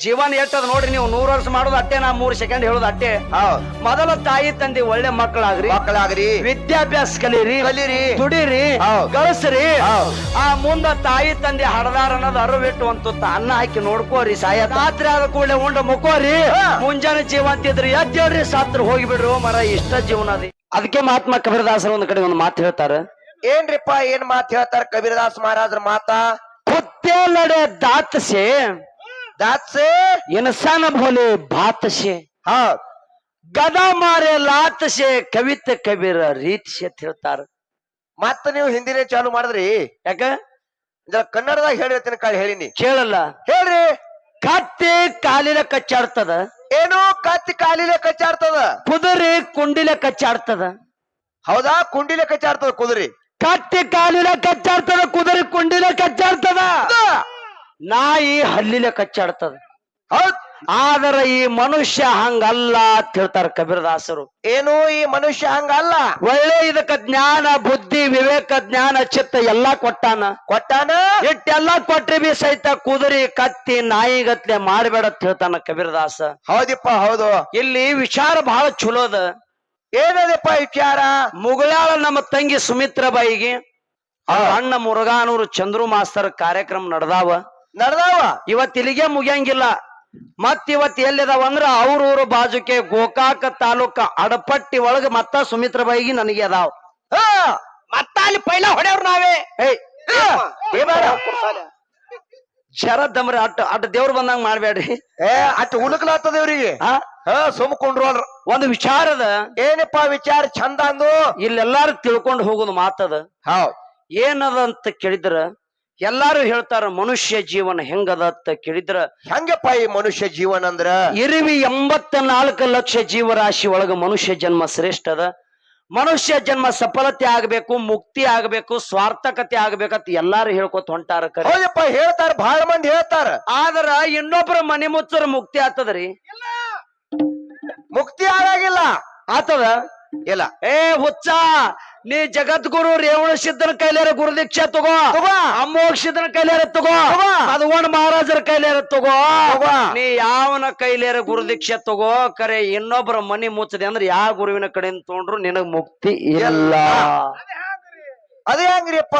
ಜೀವನ ಎಟ್ಟದ ನೋಡ್ರಿ ನೀವು ನೂರ್ ವರ್ಷ ಮಾಡೋದು ಅಟ್ಟೆ ನಾ ಮೂರ್ ಸೆಕೆಂಡ್ ಹೇಳೋದು ಅಟ್ಟೆ. ಹೌದ್. ಮೊದಲ ತಾಯಿ ತಂದೆ ಒಳ್ಳೆ ಮಕ್ಕಳಾಗ್ರಿ. ಮಕ್ಕಳಾಗ್ರಿ. ವಿದ್ಯಾಭ್ಯಾಸ ಕಲೀರಿ. ಕಲೀರಿ. ದುಡೀರಿ. ಹೌದ್. ಗಳಿಸ್ರಿ. ಹೌದ್. ಆ ಮುಂದ ತಾಯಿ ತಂದೆ ಹಡದಾರ ಅನ್ನೋದು ಅರವಿಟ್ಟು ಅಂತ ತುತ್ತ ಅನ್ನ ಹಾಕಿ ನೋಡ್ಕೋರಿ ಸಾಯ ರಾತ್ರಿ ಆದ ಕೂಡಲೇ ಉಂಡ ಮುಕ್ಕೋರಿ. ಮುಂಜಾನೆ ಜೀವಂತ ಅಂತಿದ್ರಿ ಎದ್ದೇಳ್ರಿ ಸಾತ್ರ ಹೋಗಿ ಬಿಡ್ರಿ ಮರ ಇಷ್ಟ ಜೀವನ ಅದಿ. ಅದಕ್ಕೆ ಮಹಾತ್ಮ ಕಬೀರದಾಸರು ಒಂದ್ ಕಡೆ ಒಂದು ಮಾತು ಹೇಳ್ತಾರೆ. ಏನ್ರಿಪ್ಪ ಏನ್ ಮಾತ್ ಹೇಳ್ತಾರ ಕಬೀರದಾಸ್ ಮಹಾರಾಜ್ರ ಮಾತಾ? ನಡೆ ಲಡೆ ದಾತ್ಸೆ ಇನ್ಸಾನ ಭೋಲೆ ಬಾತ್ ಸೆ ಹೌದ್ ಗದಾ ಮಾರೆ ಲಾತ್ ಸೆ ಕವಿತೆ ಕಬೀರ ರೀತ್ ಸೆ ಅಂತ ಹೇಳ್ತಾರ. ಮತ್ತ ನೀವು ಹಿಂದಿನೇ ಚಾಲು ಮಾಡಿದ್ರಿ. ಯಾಕ? ಜರ ಕನ್ನಡದಾಗ ಹೇಳಿರ್ತೀನಿ ಕಾಳು ಹೇಳಿನಿ. ಕೇಳಲ್ಲ. ಹೇಳ್ರಿ. ಕತ್ತಿ ಕಾಲಿನ ಕಚ್ಚಾಡ್ತದ. ಏನೋ ಕತ್ತಿ ಕಾಲಿಲೆ ಕಚ್ಚಾಡ್ತದ. ಕುದುರೆ ಕುಂಡಿಲ ಕಚ್ಚಾಡ್ತದ. ಹೌದಾ? ಕುಂಡಿಲ ಕಚ್ಚಾಡ್ತದ ಕುದುರೆ. ಕತ್ತಿ ಕಾಲಿನ ಕಚ್ಚಾಡ್ತದ ಕುದುರೆ ಕುಂಡಿಲ ಕಚ್ಚಾಡ್ತದ. ನಾಯಿ ಹಲ್ಲಿನ ಕಚ್ಚಾಡ್ತದ. ಆದರೆ ಆದ್ರ ಈ ಮನುಷ್ಯ ಹಂಗಲ್ಲ ಅಂತ ಹೇಳ್ತಾರ ಕಬೀರದಾಸರು. ಏನು ಈ ಮನುಷ್ಯ ಹಂಗಲ್ಲ? ಒಳ್ಳೆ ಇದಕ್ಕ ಜ್ಞಾನ ಬುದ್ಧಿ ವಿವೇಕ ಜ್ಞಾನ ಚಿತ್ತ ಎಲ್ಲಾ ಕೊಟ್ಟಾನ. ಕೊಟ್ಟಾನ? ಇಟ್ಟೆಲ್ಲಾ ಕೊಟ್ರಿ ಬಿ ಸಹಿತ ಕುದುರೆ ಕತ್ತಿ ನಾಯಿಗತ್ಲೆ ಮಾಡಬೇಡ ಅಂತ ಹೇಳ್ತಾನ ಕಬೀರದಾಸ. ಹೌದಿಪ್ಪ ಹೌದು. ಇಲ್ಲಿ ವಿಚಾರ ಬಹಳ ಚಲೋದ. ಏನದಪ್ಪ ವಿಚಾರ? ಮುಗಳಾಳ ನಮ್ಮ ತಂಗಿ ಸುಮಿತ್ರ ಬಾಯಿಗೆ ಅಣ್ಣ ಮುರುಗಾನೂರು ಚಂದ್ರು ಮಾಸ್ತರ್ ಕಾರ್ಯಕ್ರಮ ನಡೆದಾವ. ನಡ್ದಾವ? ಇವತ್ ಇಲ್ಲಿಗೆ ಮುಗಿಯಂಗಿಲ್ಲ. ಮತ್ ಇವತ್ ಎಲ್ಲಿದಾವ ಅಂದ್ರ ಅವ್ರ ಊರು ಬಾಜುಕೆ ಗೋಕಾಕ ತಾಲೂಕ ಅಡಪಟ್ಟಿ ಒಳಗ ಮತ್ತ ಸುಮಿತ್ರ ಬೈಗಿ ನನಗೆ ಅದಾವ. ಮತ್ತ ಅಲ್ಲಿ ಪೈಲ ಹೊಡೆಯವ್ರ ನಾವೇ? ಬೇಡ. ಶರದಮ್ರಿ ಅಟ್ ಅಟ್ ದೇವ್ರು ಬಂದಂಗ ಮಾಡ್ಬೇಡ್ರಿ. ಏ ಅಟ್ ಉಳುಕ್ಲಾತದ ಇವ್ರಿಗೆ ಸುಮ್ಕೊಂಡ್ರು ಅಲ್ರ ಒಂದು ವಿಚಾರದ ಏನಪ್ಪ ವಿಚಾರ ಚಂದ ಅಂದು? ಇಲ್ಲೆಲ್ಲಾರು ತಿಳ್ಕೊಂಡು ಹೋಗುದು ಮಾತದ. ಹೌದ್. ಏನದ ಅಂತ ಕೇಳಿದ್ರ? ಎಲ್ಲಾರು ಹೇಳ್ತಾರ ಮನುಷ್ಯ ಜೀವನ ಹೆಂಗದ? ಅಂತ ಕೇಳಿದ್ರ ಹೆಂಗಪ್ಪ ಈ ಮನುಷ್ಯ ಜೀವನ ಅಂದ್ರ? ಇರುವಿ ಎಂಬತ್ತ ನಾಲ್ಕು ಲಕ್ಷ ಜೀವರಾಶಿ ಒಳಗ ಮನುಷ್ಯ ಜನ್ಮ ಶ್ರೇಷ್ಠ ಅದ. ಮನುಷ್ಯ ಜನ್ಮ ಸಫಲತೆ ಆಗ್ಬೇಕು ಮುಕ್ತಿ ಆಗ್ಬೇಕು ಸ್ವಾರ್ಥಕತೆ ಆಗ್ಬೇಕಂತ ಎಲ್ಲಾರು ಹೇಳ್ಕೊತ ಹೊಂಟಾರ ಕರೆ. ಹೌದಪ್ಪ ಹೇಳ್ತಾರ ಬಹಳ ಮಂದಿ ಹೇಳ್ತಾರ. ಆದ್ರ ಇನ್ನೊಬ್ರ ಮನೆ ಮುಚ್ಚರ ಮುಕ್ತಿ ಆತದ್ರಿ ಮುಕ್ತಿ ಆಗಾಗಿಲ್ಲ. ಆತದ ಇಲ್ಲ. ಏ ಹುಚ್ಚ ನೀ ಜಗದ್ಗುರು ರೇವಣ ಸಿದ್ಧನ ಕೈಲಾರ ಗುರುದೀಕ್ಷೆ ತಗೋ. ತಗೋ. ಅಮೋಘ ಸಿದ್ಧನ ಕೈಲಾರ ತಗೋ. ಮಧುವಣ ಮಹಾರಾಜರ ಕೈಲಾರ ತಗೋ. ತಗೋ. ನೀ ಯಾವನ ಕೈಲಾರ ಗುರುದೀಕ್ಷೆ ತಗೋ? ಕರೆ ಇನ್ನೊಬ್ಬರ ಮನಿ ಮುಚ್ಚದೆ ಅಂದ್ರೆ ಯಾವ ಗುರುವಿನ ಕಡೆಯಿಂದ ತಗೊಂಡ್ರು ನಿನಗ್ ಮುಕ್ತಿ ಇಲ್ಲ. ಅದೇ ಹೆಂಗ್ರಿಪ್ಪ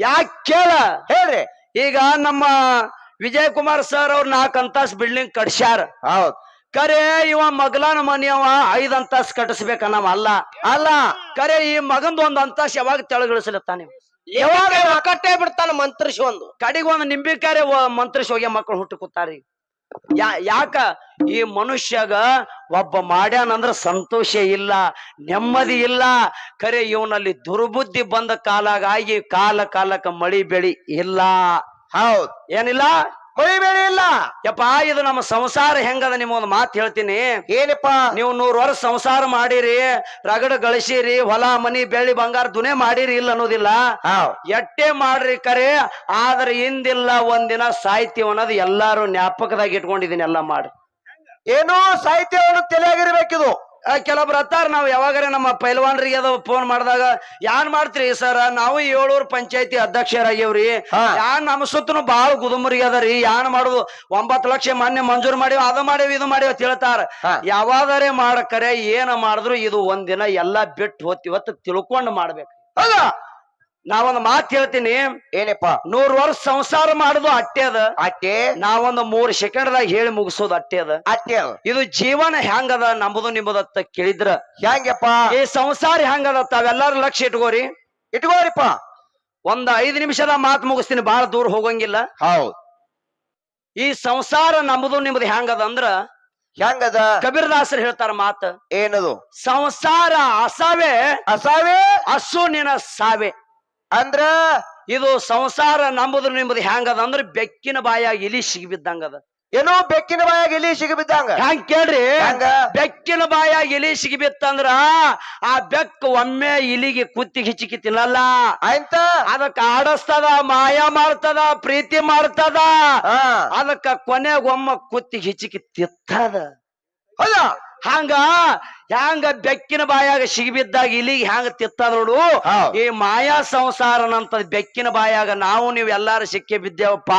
ಯಾಕೆ ಕೇಳ? ಹೇಳ್ರಿ. ಈಗ ನಮ್ಮ ವಿಜಯ್ ಕುಮಾರ್ ಸರ್ ಅವ್ರ ನಾಲ್ಕು ಅಂತಾಸ್ ಬಿಲ್ಡಿಂಗ್ ಕಟ್ಸ್ಯಾರ. ಹೌದ್. ಕರೆ ಇವ ಮಗಲಾನ ಮನಿಯವ ಐದ್ ಅಂತಾಸ್ ಕಟ್ಟಿಸ್ಬೇಕ ನಾವ್ ಅಲ್ಲ. ಅಲ್ಲ ಕರೆ ಈ ಮಗಂದ ಒಂದ್ ಅಂತಾಸ್ ಯಾವಾಗ ತೆಳಗಿಳಿಸ್ಲತ್ತಾನೆ ಯಾವಾಗ ಕಟ್ಟೆ ಬಿಡ್ತಾನ ಮಂತ್ರಿಸಿ ಒಂದು? ಕಡಿಗೆ ಒಂದ್ ನಿಂಬಿಕಾರೆ ಮಂತ್ರಿಸಿ ಹೋಗಿ ಮಕ್ಕಳು ಹುಟ್ಟು ಕೂತಾರಿ. ಯಾ ಯಾಕ? ಈ ಮನುಷ್ಯಗ ಒಬ್ಬ ಮಾಡ್ಯಾನಂದ್ರ ಸಂತೋಷ ಇಲ್ಲ ನೆಮ್ಮದಿ ಇಲ್ಲ. ಕರೆ ಇವನಲ್ಲಿ ದುರ್ಬುದ್ಧಿ ಬಂದ ಕಾಲಾಗಾಗಿ ಕಾಲ ಕಾಲಕ್ಕೆ ಮಳಿ ಬೆಳಿ ಇಲ್ಲ. ಹೌದ್. ಏನಿಲ್ಲ? ಮಳಿ ಬೆಳೆ ಇಲ್ಲ. ಯಪ್ಪ ಇದು ನಮ್ಮ ಸಂಸಾರ ಹೆಂಗದ ನಿಮ್ಮ ಮಾತು ಹೇಳ್ತೀನಿ. ಏನಪ್ಪ? ನೀವು ನೂರ್ ವರ್ಷ ಸಂಸಾರ ಮಾಡಿರಿ ರಗಡ ಗಳಿಸಿರಿ ಹೊಲ ಮನಿ ಬೆಳ್ಳಿ ಬಂಗಾರ ದುನೇ ಮಾಡಿರಿ ಇಲ್ಲ ಅನ್ನೋದಿಲ್ಲ. ಎಟ್ಟೆ ಮಾಡ್ರಿ ಕರೆ ಆದ್ರೆ ಹಿಂದಿಲ್ಲ ಒಂದಿನ ಸಾಹಿತ್ಯ ಅನ್ನೋದು ಎಲ್ಲಾರು ಜ್ಞಾಪಕದಾಗ ಇಟ್ಕೊಂಡಿದೀನಿ ಎಲ್ಲ ಮಾಡಿ ಏನೋ ಸಾಹಿತ್ಯವನ್ನು ತಲೆಯಾಗಿರ್ಬೇಕಿದು ಆ, ಹತ್ತಾರ ನಾವು ಯಾವಾಗಾರ ನಮ್ಮ ಪೈಲ್ವಾನ್ರಿಗೆ ಅದು ಫೋನ್ ಮಾಡಿದಾಗ ಯಾನ್ ಮಾಡ್ತ್ರಿ ಸರ್ ನಾವು ಏಳೂರು ಪಂಚಾಯತಿ ಅಧ್ಯಕ್ಷರಾಗ್ಯವ್ರಿ. ಹಾ. ಯಾನ್ ನಮ್ಮ ಸುತ್ತನು ಬಾಳ ಗುದುಮರಿ ಅದರಿ. ಯಾನ್ ಮಾಡುದು? ಒಂಬತ್ ಲಕ್ಷ ಮಾನ್ಯ ಮಂಜೂರು ಮಾಡಿವ್ ಅದ ಮಾಡಿವ್ ಇದು ಮಾಡಿವ್ ತಿಳ್ತಾರ. ಯಾವಾದರೆ ಮಾಡಕರೆ ಏನ ಮಾಡಿದ್ರು ಇದು ಒಂದಿನ ಎಲ್ಲಾ ಬಿಟ್ಟು ಹೋತಿವತ್ತು ತಿಳ್ಕೊಂಡು ಮಾಡ್ಬೇಕು. ಹೌದಾ? ನಾವೊಂದು ಮಾತು ಹೇಳ್ತೀನಿ. ಏನಪ್ಪ? ನೂರ್ ವರ್ಷ ಸಂಸಾರ ಮಾಡುದು ಅಟ್ಟೆ ಅದ. ಅಟ್ಟೆ? ನಾವೊಂದು ಮೂರ್ ಸೆಕೆಂಡ್ದಾಗ ಹೇಳಿ ಮುಗಿಸೋದು ಅಟ್ಟೆ ಅದ. ಅಟ್ಟೆ ಅದು. ಇದು ಜೀವನ ಹೆಂಗದ ನಂಬುದು ನಿಂಬುದತ್ತ ಕೇಳಿದ್ರ. ಹೆಂಗಪ್ಪ? ಈ ಸಂಸಾರ ಹೆಂಗದ ತಾವೆಲ್ಲಾರು ಲಕ್ಷ್ಯ ಇಟ್ಕೋರಿ. ಇಟ್ಕೋರಿಪ್ಪ. ಒಂದ್ ಐದ್ ನಿಮಿಷದ ಮಾತು ಮುಗಿಸ್ತೀನಿ ಬಹಳ ದೂರ ಹೋಗಂಗಿಲ್ಲ. ಹೌದು. ಈ ಸಂಸಾರ ನಂಬುದು ನಿಮ್ದು ಹೆಂಗದ ಅಂದ್ರ ಹೆಂಗದ? ಕಬೀರದಾಸರು ಹೇಳ್ತಾರ ಮಾತು. ಏನದು? ಸಂಸಾರ ಅಸಾವೆ ಅಸಾವೆ? ಅಸು ನಿನ ಸಾವೆ. ಅಂದ್ರ ಇದು ಸಂಸಾರ ನಂಬುದು ನಿಮ್ದು ಹೆಂಗದ ಅಂದ್ರೆ ಬೆಕ್ಕಿನ ಬಾಯಾಗ ಇಲಿ ಸಿಗಿಬಿದ್ದಂಗದ ಏನೋ ಬೆಕ್ಕಿನ ಬಾಯಾಗ ಇಲಿ ಸಿಗಿಬಿದ್ದಂಗ. ಹ್ಯಾಂಗ ಕೇಳ್ರಿ? ಹೆಂಗ ಬೆಕ್ಕಿನ ಬಾಯಾಗ ಇಲಿ ಸಿಗಿಬಿತ್ತಂದ್ರ ಆ ಬೆಕ್ಕು ಒಮ್ಮೆ ಇಲಿಗೆ ಕುತ್ತಿಗೆ ಹಿಚಿಕಿ ತಿನ್ನಲ್ಲ. ಆಯ್ತ? ಅದಕ್ಕ ಆಡಸ್ತದ ಮಾಯ ಮಾಡ್ತದ ಪ್ರೀತಿ ಮಾಡ್ತದ. ಅದಕ್ಕ ಕೊನೆಗೊಮ್ಮ ಕುತ್ತಿಗೆ ಹಿಚಿಕಿ ತಿತ್ತದ. ಹೌದಾ? ಹಂಗ ಹ್ಯಾಂಗ ಬೆಕ್ಕಿನ ಬಾಯಾಗ ಸಿಗಿಬಿದ್ದಾಗ ಇಲ್ಲಿಗೆ ಹ್ಯಾಂಗ ತಿತ್ತ ನೋಡು? ಈ ಮಾಯಾ ಸಂಸಾರನಂತ ಬೆಕ್ಕಿನ ಬಾಯಾಗ ನಾವು ನೀವು ಎಲ್ಲಾರು ಸಿಕ್ಕಿ ಬಿದ್ದೇವಪ್ಪ.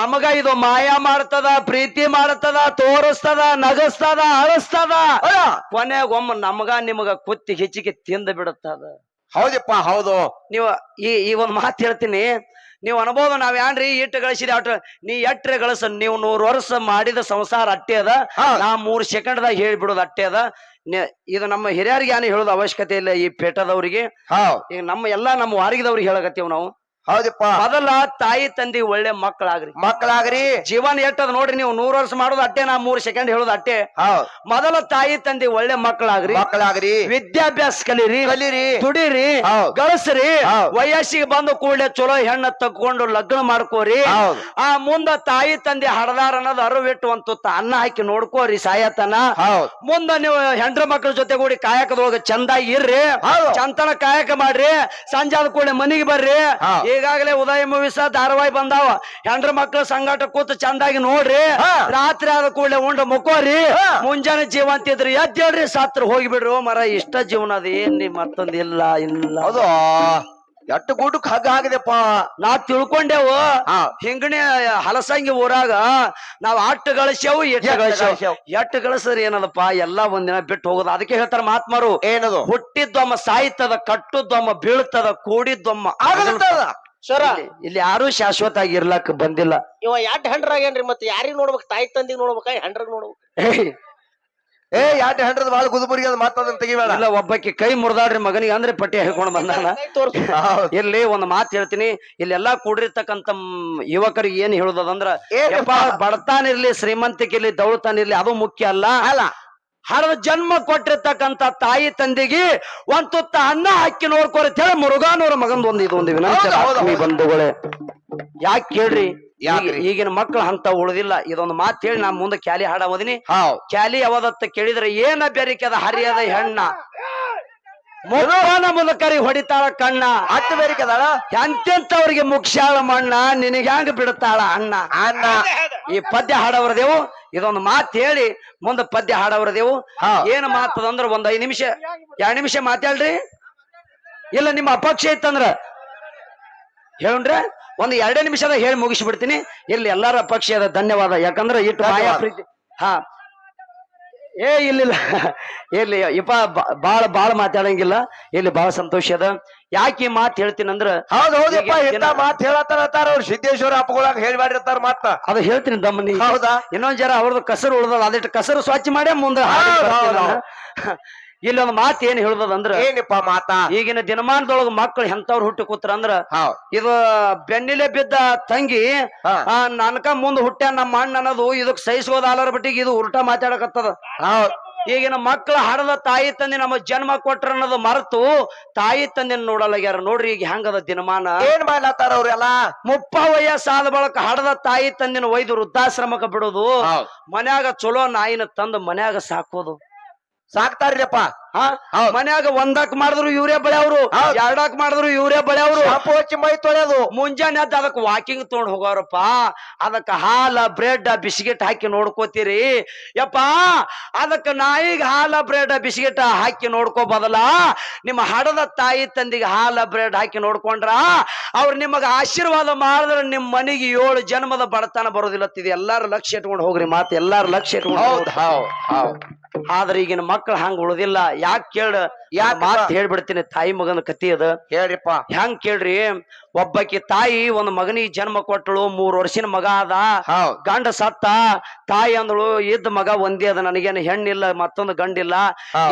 ನಮಗ ಇದು ಮಾಯಾ ಮಾಡ್ತದ ಪ್ರೀತಿ ಮಾಡ್ತದ ತೋರಿಸ್ತದ ನಗಸ್ತದ ಅಳಸ್ತದ ಅಯ್ಯ, ಕೊನೆಗ ಒಮ್ಮ ನಮಗ ನಿಮಗ ಕುತ್ತಿ ಹೆಚ್ಚಿಗೆ ತಿಂದ ಬಿಡುತ್ತದ. ಹೌದಪ್ಪ ಹೌದು. ನೀವು ಈ ಈ ಒಂದ್ ಮಾತು ಹೇಳ್ತೀನಿ. ನೀವು ಅನುಭವ ನಾವ್ ಏನ್ರಿ ಇಟ್ಟು ಗಳಿಸಿದ? ಅಟ್ ನೀ ಎಟ್ರೆ ಗಳಸ ನೀವು ನೂರ್ ವರ್ಷ ಮಾಡಿದ ಸಂಸಾರ ಅಟ್ಟೆ ಅದ. ನಾ ಮೂರ್ ಸೆಕೆಂಡ್ದಾಗ ಹೇಳ್ಬಿಡೋದು ಅಟ್ಟೆ ಅದ. ಇದು ನಮ್ಮ ಹಿರಿಯರಿಗೆ ಏನು ಹೇಳೋದು ಅವಶ್ಯಕತೆ ಇಲ್ಲ ಈ ಪೇಟದವ್ರಿಗೆ. ಈಗ ನಮ್ಮ ಎಲ್ಲಾ ನಮ್ಮ ವಾರಿಗದವ್ರಿಗೆ ಹೇಳಕತ್ತೀವಿ ನಾವು. ಹೌದಪ್ಪ. ಮೊದಲ ತಾಯಿ ತಂದಿ ಒಳ್ಳೆ ಮಕ್ಕಳಾಗ್ರಿ. ಮಕ್ಕಳಾಗ್ರಿ. ಜೀವನ ಎಟ್ಟದ ನೋಡ್ರಿ ನೀವು ನೂರ್ ವರ್ಷ ಮಾಡೋದು ಅಟ್ಟೆ ನಾ ಮೂರ್ ಸೆಕೆಂಡ್ ಹೇಳೋದು ಅಟ್ಟೆ. ಮೊದಲ ತಾಯಿ ತಂದಿ ಒಳ್ಳೆ ಮಕ್ಕಳಾಗ್ರಿ. ಮಕ್ಕಳಾಗ್ರಿ. ವಿದ್ಯಾಭ್ಯಾಸ ಕಲೀರಿ. ಕಲೀರಿ. ದುಡಿರಿ. ಗಳಿಸ್ರಿ. ವಯಸ್ಸಿಗೆ ಬಂದ ಕೂಡಲೇ ಚಲೋ ಹೆಣ್ಣ ತಕ್ಕೊಂಡು ಲಗ್ನ ಮಾಡ್ಕೋರಿ. ಆ ಮುಂದ ತಾಯಿ ತಂದೆ ಹಡದಾರ ಅನ್ನೋದು ಅರಿವಿಟ್ಟು ಒಂದು ತುತ್ತ ಅನ್ನ ಹಾಕಿ ನೋಡ್ಕೋರಿ ಸಾಯತನ. ಮುಂದ ನೀವು ಹೆಂಡ್ರ ಮಕ್ಕಳ ಜೊತೆ ಕೂಡಿ ಕಾಯಕದೊಳಗ ಚಂದಾಗಿ ಇರ್ರಿ. ಚಂತನ ಕಾಯಕ ಮಾಡ್ರಿ. ಸಂಜಾದ ಕೂಡ ಕೂಡಲೇ ಮನಿಗೆ ಬರ್ರಿ. ಈಗಾಗಲೇ ಉದಯ ಮೂವಿಸ ಧಾರಾವಾಹಿ ಬಂದಾವ. ಹೆಂಡ್ರ ಮಕ್ಕಳ ಸಂಗಾಟ ಕೂತು ಚಂದಾಗಿ ನೋಡ್ರಿ. ರಾತ್ರಿ ಆದ ಕೂಡಲೇ ಉಂಡ ಮುಕ್ಕೋರಿ. ಮುಂಜಾನೆ ಜೀವಂತ ಇದ್ರಿ ಎದ್ದೇಳ್ರಿ ಸಾತ್ರ ಹೋಗಿಬಿಡ್ರಿ. ಮರ ಇಷ್ಟ ಜೀವನ ಅದ. ಏನ್ ಮತ್ತೊಂದ್ ಇಲ್ಲ ಇಲ್ಲ. ಹೌದು? ಎಟ್ಟು ಗೂಟಕ್ ಹಗ್ಗ ಆಗಿದೆಪ್ಪ ನಾ ತಿಳ್ಕೊಂಡೆವು. ಹಿಂಗಣಿ ಹಲಸಂಗಿ ಊರಾಗ ನಾವ್ ಅಟ್ಟು ಗಳಿಸೇವು ಎಟ್ಟು ಗಳಿಸೇವು. ಎಟ್ಟು ಗಳಿಸ್ರಿ ಏನದಪ್ಪ? ಎಲ್ಲಾ ಒಂದಿನ ಬಿಟ್ಟು ಹೋಗೋದು. ಅದಕ್ಕೆ ಹೇಳ್ತಾರ ಮಹಾತ್ಮರು ಏನದು? ಹುಟ್ಟಿದ್ದೊಮ್ಮ ಸಾಯ್ತದ ಕಟ್ಟುದೊಮ್ಮ ಬೀಳ್ತದ ಕೂಡಿದ್ದೊಮ್ಮ ಆಗಲ್ತದ ಸರ ಇಲ್ಲಿ- ಯಾರು ಶಾಶ್ವತ ಆಗಿ ಇರ್ಲಕ್ ಬಂದಿಲ್ಲ. ಇವ ಯಾಟ್ ಹಂಡ್ರ ಆಗೇನ್ರಿ ಮತ್ತೆ ಯಾರಿಗ್ ನೋಡ್ಬೇಕು ತಾಯಿ ತಂದಿಗ್ ನೋಡ್ಬೇಕಾ ಹಂಡ್ರ ನೋಡ್ಬೇಕು? ಏ ಯಾಟ್ ಹಂಡ್ರದ್ ಬಾಳ ಗುದುಬುರಿ ಅದ ಮತ್ತದನ್ನ ತೆಗಿಬೇಡ. ಇಲ್ಲ ಒಬ್ಬಕ್ಕೆ ಕೈ ಮುರಿದಾಡ್ರಿ ಮಗನಿಗೆ ಅಂದ್ರೆ ಪಟ್ಟಿ ಹಾಕೊಂಡ್ ಬಂದಾನ. ತೋರ್ಸು. ಇಲ್ಲಿ ಒಂದ್ ಮಾತು ಹೇಳ್ತೀನಿ. ಇಲ್ಲೆಲ್ಲಾ ಕೂಡಿರ್ತಕ್ಕಂತ ಮ್, ಯುವಕರಿಗೆ ಏನ್ ಹೇಳುದಂದ್ರ ಬಡತಾನಿರ್ಲಿ ಯಪ್ಪ ಬಡತಾನ ಇರ್ಲಿ ಶ್ರೀಮಂತಿಕೆ ಇರ್ಲಿ ದೌಳತಾನ ಇರ್ಲಿ ಅದು ಮುಖ್ಯ ಅಲ್ಲ. ಅಲ್ಲ. ಹಡದ ಜನ್ಮ ಕೊಟ್ಟಿರ್ತಕ್ಕಂತ ತಾಯಿ ತಂದೆಗೆ ಒಂದ್ ತುತ್ತ ಅನ್ನ ಹಾಕಿ ನೋಡ್ಕೊರಿ ಅಂತ ಹೇಳಿ ಮುರುಘಾನವರ ಮಗಂದ ಒಂದು ಇದು ಒಂದು ವಿನಂತಿ ಬಂಧುಗಳೇ. ಯಾಕೆ ಕೇಳ್ರಿ? ಈಗಿನ ಮಕ್ಕಳು ಅಂತ ಉಳಿದಿಲ್ಲ. ಇದೊಂದು ಮಾತು ಹೇಳಿ ನಾ ಮುಂದೆ ಕ್ಯಾಲಿ ಹಾಡ ಓದಿನಿ. ಕ್ಯಾಲಿ ಯಾವದತ್ತ ಕೇಳಿದ್ರೆ ಏನ ಬೆರಿಕೆದ ಹರಿಯದ ಹೆಣ್ಣ. ಮುರುಘಾನ ಮುಲಕರಿ ಹೊಡಿತಾಳ ಕಣ್ಣ. ಹತ್ತು ಬೇರಿಕದಾಳ ಎಂತೆಂತವ್ರಿಗೆ ಮುಕ್ಷಾಳ ಮಣ್ಣ? ನಿನಗೆ ಹ್ಯಾಂಗ ಬಿಡ್ತಾಳ ಅಣ್ಣ? ಅನ್ನ ಈ ಪದ್ಯ ಹಾಡವರದೇವು ಇದೊಂದು ಮಾತು ಹೇಳಿ ಮುಂದೆ ಪದ್ಯ ಹಾಡವರದೇವು. ಏನ್ ಮಾತದಂದ್ರ ಒಂದ್ ಐದ್ ನಿಮಿಷ ಎರಡ್ ನಿಮಿಷ ಮಾತಾಡ್ರಿ. ಇಲ್ಲ ನಿಮ್ಮ ಅಪಕ್ಷ ಇತ್ತಂದ್ರ. ಹೇಳ್ರ ಒಂದ್ ಎರಡೇ ನಿಮಿಷದ ಹೇಳಿ ಮುಗಿಸ್ಬಿಡ್ತೀನಿ. ಇಲ್ಲಿ ಎಲ್ಲಾರ ಅಪಕ್ಷ ಅದ ಧನ್ಯವಾದ. ಯಾಕಂದ್ರ ಇಟ್ಟು ಮಾಯಾ ಪ್ರೀತಿ ಹಾ. ಏ ಇಲ್ಲಿಲ್ಲ. ಇಲ್ಲಿ ಇಪ್ಪ ಬಾಳ ಬಾಳ ಮಾತಾಡಂಗಿಲ್ಲ. ಇಲ್ಲಿ ಬಹಳ ಸಂತೋಷ ಅದ. ಯಾಕೆ ಈ ಮಾತು ಹೇಳ್ತೀನಂದ್ರ ಹೌದ್ ಹೌದಪ್ಪ ಇಂತ ಮಾತ್ ಹೇಳತ್ತಾರ ಅವ್ರು ಸಿದ್ದೇಶ್ವರ ಅಪ್ಪಗಳಾಗ ಹೇಳ್ಬಾಡಿರ್ತಾರ ಮಾತ. ಅದು ಹೇಳ್ತೀನಿ ದಮ್ಮನಿ ಹೌದಾ? ಇನ್ನೊಂದ್ ಜರ ಅವ್ರದ್ದು ಕಸರು ಉಳ್ದಲ್ಲ ಅದಿಟ್ಟು ಕಸರು ಸ್ವಚ್ಛ ಮಾಡೇ ಮುಂದೆ. ಇಲ್ಲಿ ಒಂದು ಮಾತು ಏನ್ ಹೇಳುದಂದ್ರ ಏನಪ್ಪ ಮಾತಾ? ಈಗಿನ ದಿನಮಾನದೊಳಗ ಮಕ್ಕಳು ಎಂತವ್ರು ಹುಟ್ಟಿ ಕೂತ್ರ ಅಂದ್ರ ಹೌದ್ ಇದು ಬೆನ್ನಿಲೆ ಬಿದ್ದ ತಂಗಿ. ಆ ನನ್ಕ ಮುಂದ್ ಹುಟ್ಟ್ಯ ನಮ್ಮ ಅಣ್ಣ ಅನ್ನೋದು ಇದಕ್ ಸಹಿಸೋದ ಆಲರ ಬಟ್ಟಿಗೆ ಇದು ಉಲ್ಟಾ ಮಾತಾಡಕತ್ತದ. ಹೌದ್ ಈಗಿನ ಮಕ್ಕಳ ಹಡದ ತಾಯಿ ತಂದೆ ನಮ್ಮ ಜನ್ಮ ಕೊಟ್ರ ಅನ್ನೋದು ಮರೆತು ತಾಯಿ ತಂದೆ ನೋಡಲಾಗ್ಯಾರ. ನೋಡ್ರಿ ಈಗ ಹೆಂಗದ ದಿನಮಾನ. ಏನ್ ಮಾಡ್ಲತ್ತಾರ ಅವ್ರೆಲ್ಲ? ಮುಪ್ಪ ವಯಸ್ಸಾದ ಬಳಕ ಹಡದ ತಾಯಿ ತಂದಿನ ಒಯ್ದು ವೃದ್ಧಾಶ್ರಮಕ್ಕೆ ಬಿಡೋದು. ಹೌದ್ ಮನ್ಯಾಗ ಚಲೋ ನಾಯಿನ ತಂದು ಮನ್ಯಾಗ ಸಾಕೋದು. ಹೌದ್. ಮನ್ಯಾಗ ಒಂದಕ್ ಮಾಡಿದ್ರು ಇವ್ರೇ ಬೆಳೆಯವ್ರು. ಎರಡಕ್ ಮಾಡಿದ್ರು ಇವ್ರೇ ಬೆಳೆಯವ್ರು. ಶಾಂಪು ಹಚ್ಚಿ ಮೈ ತೊಳೆಯೋದು ಮುಂಜಾನೆ ಅದ್ ಅದಕ್ಕೆ ವಾಕಿಂಗ್ ತೊಗೊಂಡ್ ಹೋಗೋರಪ್ಪ. ಅದಕ್ಕ ಹಾಲ ಬ್ರೆಡ್ ಬಿಸ್ಕಿಟ್ ಹಾಕಿ ನೋಡ್ಕೋತೀರಿ. ಯಪ್ಪ ಅದಕ್ಕ ನಾಯಿಗೆ ಹಾಲ ಬ್ರೆಡ್ ಬಿಸ್ಕಿಟ್ ಹಾಕಿ ನೋಡ್ಕೋ ಬದಲ ನಿಮ್ಮ ಹಡದ ತಾಯಿ ತಂದಿಗೆ ಹಾಲ ಬ್ರೆಡ್ ಹಾಕಿ ನೋಡ್ಕೊಂಡ್ರ ಅವ್ರು ನಿಮಗ ಆಶೀರ್ವಾದ ಮಾಡಿದ್ರೆ ನಿಮ್ ಮನೆಗೆ ಏಳು ಜನ್ಮದ ಬಡತನ ಬರೋದಿಲ್ಲ ಎಲ್ಲಾರು ಲಕ್ಷ್ಯ ಇಟ್ಕೊಂಡು ಹೋಗ್ರಿ ಮಾತು ಎಲ್ಲಾರು ಲಕ್ಷ್ಯ ಇಟ್ಕೊಂಡು ಹೌದ್ ಹೌದ್ ಹೌದ್. ಆದ್ರೆ ಈಗಿನ ಮಕ್ಳು ಹಂಗ ಉಳುದಿಲ್ಲಾ ಯಾಕೆ ಕೇಳ? ಮಾತು ಹೇಳ್ಬಿಡ್ತೀನಿ ತಾಯಿ ಮಗನ ಕತಿ ಅದ. ಹೇಳ್ರಿಪ್ಪ. ಹೆಂಗ್ ಕೇಳ್ರಿ ಒಬ್ಬಕಿ ತಾಯಿ ಒಂದ್ ಮಗನಿಗೆ ಜನ್ಮ ಕೊಟ್ಟಳು ಮೂರ್ ವರ್ಷಿನ ಮಗ ಅದ ಗಂಡ ಸತ್ತ ತಾಯಿ ಅಂದಳು ಇದ್ದ ಮಗ ಒಂದೇ ಅದ ನನಗೇನು ಹೆಣ್ಣಿಲ್ಲ ಮತ್ತೊಂದು ಗಂಡಿಲ್ಲ.